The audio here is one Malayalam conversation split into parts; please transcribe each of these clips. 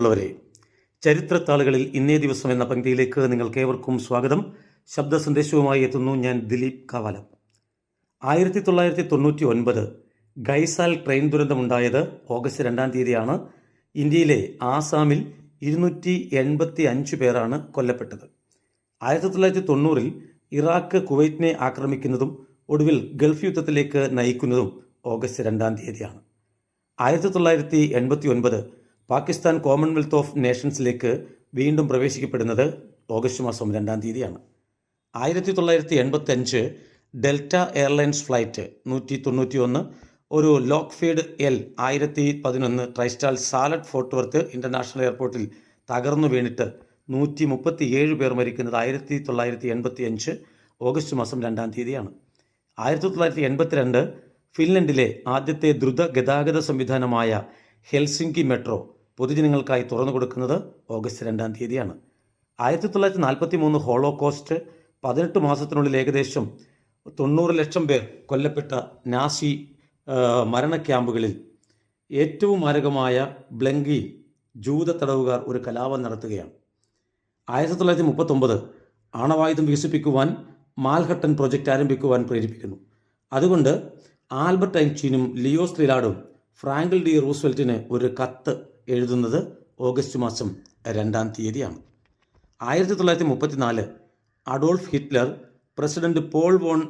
ഉള്ളവരെ ചരിത്രത്താളുകളിൽ ഇന്നേ ദിവസം എന്ന പങ്ക്തിയിലേക്ക് നിങ്ങൾക്ക് ഏവർക്കും സ്വാഗതം. ശബ്ദ സന്ദേശവുമായി എത്തുന്നു ഞാൻ ദിലീപ് കാവാലം. ആയിരത്തി തൊള്ളായിരത്തി തൊണ്ണൂറ്റി ഒൻപത് ഗൈസാൽ ട്രെയിൻ ദുരന്തമുണ്ടായത് ഓഗസ്റ്റ് രണ്ടാം തീയതിയാണ്. ഇന്ത്യയിലെ ആസാമിൽ ഇരുന്നൂറ്റി എൺപത്തി അഞ്ച് പേരാണ് കൊല്ലപ്പെട്ടത്. ആയിരത്തി തൊള്ളായിരത്തി തൊണ്ണൂറിൽ ഇറാഖ് കുവൈറ്റിനെ ആക്രമിക്കുന്നതും ഒടുവിൽ ഗൾഫ് യുദ്ധത്തിലേക്ക് നയിക്കുന്നതും ഓഗസ്റ്റ് രണ്ടാം തീയതിയാണ്. ആയിരത്തി തൊള്ളായിരത്തി എൺപത്തി ഒൻപത് പാകിസ്ഥാൻ കോമൺവെൽത്ത് ഓഫ് നേഷൻസിലേക്ക് വീണ്ടും പ്രവേശിക്കപ്പെടുന്നത് ഓഗസ്റ്റ് മാസം രണ്ടാം തീയതിയാണ്. ആയിരത്തി തൊള്ളായിരത്തി എൺപത്തി അഞ്ച് ഡെൽറ്റ എയർലൈൻസ് ഫ്ലൈറ്റ് നൂറ്റി തൊണ്ണൂറ്റി ഒന്ന് ഒരു ലോക്ക്ഫീഡ് എൽ ആയിരത്തി പതിനൊന്ന് ട്രൈസ്റ്റാൾ സാലഡ് ഫോർട്ട് വർത്ത് ഇന്റർനാഷണൽ എയർപോർട്ടിൽ തകർന്നു വീണിട്ട് നൂറ്റി മുപ്പത്തി ഏഴ് പേർ മരിക്കുന്നത് ആയിരത്തി തൊള്ളായിരത്തി എൺപത്തി അഞ്ച് ഓഗസ്റ്റ് മാസം രണ്ടാം തീയതിയാണ്. ആയിരത്തി തൊള്ളായിരത്തി എൺപത്തിരണ്ട് ഫിൻലൻഡിലെ ആദ്യത്തെ ദ്രുത ഗതാഗത സംവിധാനമായ ഹെൽസിങ്കി മെട്രോ പൊതുജനങ്ങൾക്കായി തുറന്നു കൊടുക്കുന്നത് ഓഗസ്റ്റ് രണ്ടാം തീയതിയാണ്. ആയിരത്തി തൊള്ളായിരത്തി നാൽപ്പത്തി മൂന്ന് ഹോളോകോസ്റ്റ് പതിനെട്ട് മാസത്തിനുള്ളിൽ ഏകദേശം തൊണ്ണൂറ് ലക്ഷം പേർ കൊല്ലപ്പെട്ട നാസി മരണ ക്യാമ്പുകളിൽ ഏറ്റവും മാരകമായ ബ്ലങ്കി ജൂത തടവുകാർ ഒരു കലാപം നടത്തുകയാണ്. ആയിരത്തി തൊള്ളായിരത്തി മുപ്പത്തൊമ്പത് ആണവായുധം വികസിപ്പിക്കുവാൻ മാൽഹട്ടൻ പ്രൊജക്റ്റ് ആരംഭിക്കുവാൻ പ്രേരിപ്പിക്കുന്നു. അതുകൊണ്ട് ആൽബർട്ട് ഐൻസ്റ്റീനും ലിയോ ലിലാഡും ഫ്രാങ്കിൾ ഡി റൂസ്വെൽറ്റിന് ഒരു കത്ത് എഴുതുന്നത് ഓഗസ്റ്റ് മാസം രണ്ടാം തീയതിയാണ്. ആയിരത്തി തൊള്ളായിരത്തി മുപ്പത്തിനാല് Adolf Hitler president Paul von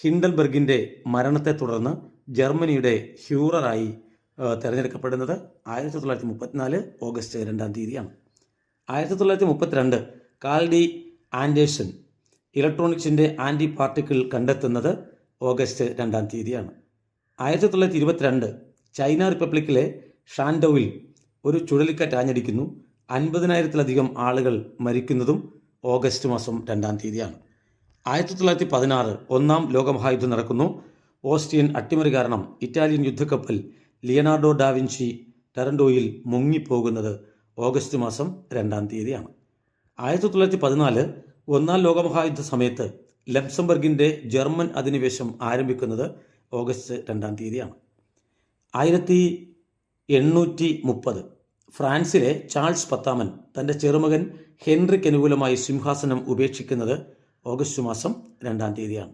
ഹിൻഡൽബർഗിന്റെ മരണത്തെ തുടർന്ന് ജർമ്മനിയുടെ ഹ്യൂററായി തിരഞ്ഞെടുക്കപ്പെടുന്നത് ആയിരത്തി തൊള്ളായിരത്തി മുപ്പത്തിനാല് ഓഗസ്റ്റ് രണ്ടാം തീയതിയാണ്. ആയിരത്തി തൊള്ളായിരത്തി മുപ്പത്തിരണ്ട് കാൽഡി ആൻഡേഴ്സൺ ഇലക്ട്രോണിക്സിന്റെ ആന്റി പാർട്ടിക്കിൾ കണ്ടെത്തുന്നത് ഓഗസ്റ്റ് രണ്ടാം തീയതിയാണ്. ആയിരത്തി തൊള്ളായിരത്തി ഇരുപത്തിരണ്ട് ചൈന റിപ്പബ്ലിക്കിലെ ഷാൻഡോവിൽ ഒരു ചുഴലിക്കാറ്റ് ആഞ്ഞടിക്കുന്നു. അൻപതിനായിരത്തിലധികം ആളുകൾ മരിക്കുന്നതും ഓഗസ്റ്റ് മാസം രണ്ടാം തീയതിയാണ്. ആയിരത്തി തൊള്ളായിരത്തി പതിനാറ് ഒന്നാം ലോകമഹായുദ്ധം നടക്കുന്നു. ഓസ്ട്രിയൻ അട്ടിമറി കാരണം ഇറ്റാലിയൻ യുദ്ധക്കപ്പൽ ലിയനാർഡോ ഡാവിൻഷി ടെറൻഡോയിൽ മുങ്ങിപ്പോകുന്നത് ഓഗസ്റ്റ് മാസം രണ്ടാം തീയതിയാണ്. ആയിരത്തി തൊള്ളായിരത്തി പതിനാല് ഒന്നാം ലോകമഹായുദ്ധ സമയത്ത് ലക്സംബർഗിന്റെ ജർമ്മൻ അധിനിവേശം ആരംഭിക്കുന്നത് ഓഗസ്റ്റ് രണ്ടാം തീയതിയാണ്. ആയിരത്തി എണ്ണൂറ്റി മുപ്പത് ഫ്രാൻസിലെ ചാൾസ് പത്താമൻ തന്റെ ചെറുമകൻ ഹെൻറിക്ക് അനുകൂലമായി സിംഹാസനം ഉപേക്ഷിക്കുന്നത് ഓഗസ്റ്റ് മാസം രണ്ടാം തീയതിയാണ്.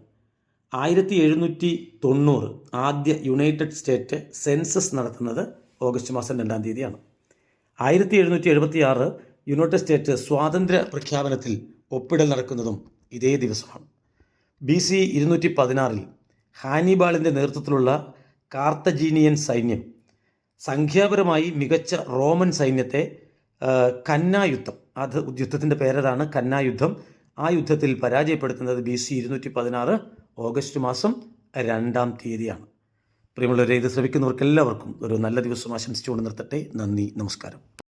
ആയിരത്തി എഴുന്നൂറ്റി തൊണ്ണൂറ് ആദ്യ യുണൈറ്റഡ് സ്റ്റേറ്റ് സെൻസസ് നടത്തുന്നത് ഓഗസ്റ്റ് മാസം രണ്ടാം തീയതിയാണ്. ആയിരത്തി എഴുന്നൂറ്റി എഴുപത്തി ആറ് യുണൈറ്റഡ് സ്റ്റേറ്റ് സ്വാതന്ത്ര്യ പ്രഖ്യാപനത്തിൽ ഒപ്പിടൽ നടക്കുന്നതും ഇതേ ദിവസമാണ്. ബി സി ഇരുന്നൂറ്റി പതിനാറിൽ ഹാനിബാളിന്റെ നേതൃത്വത്തിലുള്ള കാർത്തജീനിയൻ സൈന്യം സംഖ്യാപരമായി മികച്ച റോമൻ സൈന്യത്തെ കന്നായുദ്ധം കന്നാ യുദ്ധം. അത് യുദ്ധത്തിന്റെ പേരതാണ് കന്നായുദ്ധം ആ യുദ്ധത്തിൽ പരാജയപ്പെടുത്തുന്നത് ബി സി ഇരുന്നൂറ്റി പതിനാറ് ഓഗസ്റ്റ് മാസം രണ്ടാം തീയതിയാണ്. പ്രിയമുള്ളവരെ ഇത് ശ്രമിക്കുന്നവർക്കെല്ലാവർക്കും ഒരു നല്ല ദിവസം ആശംസിച്ചുകൊണ്ട് നിർത്തട്ടെ. നന്ദി നമസ്കാരം.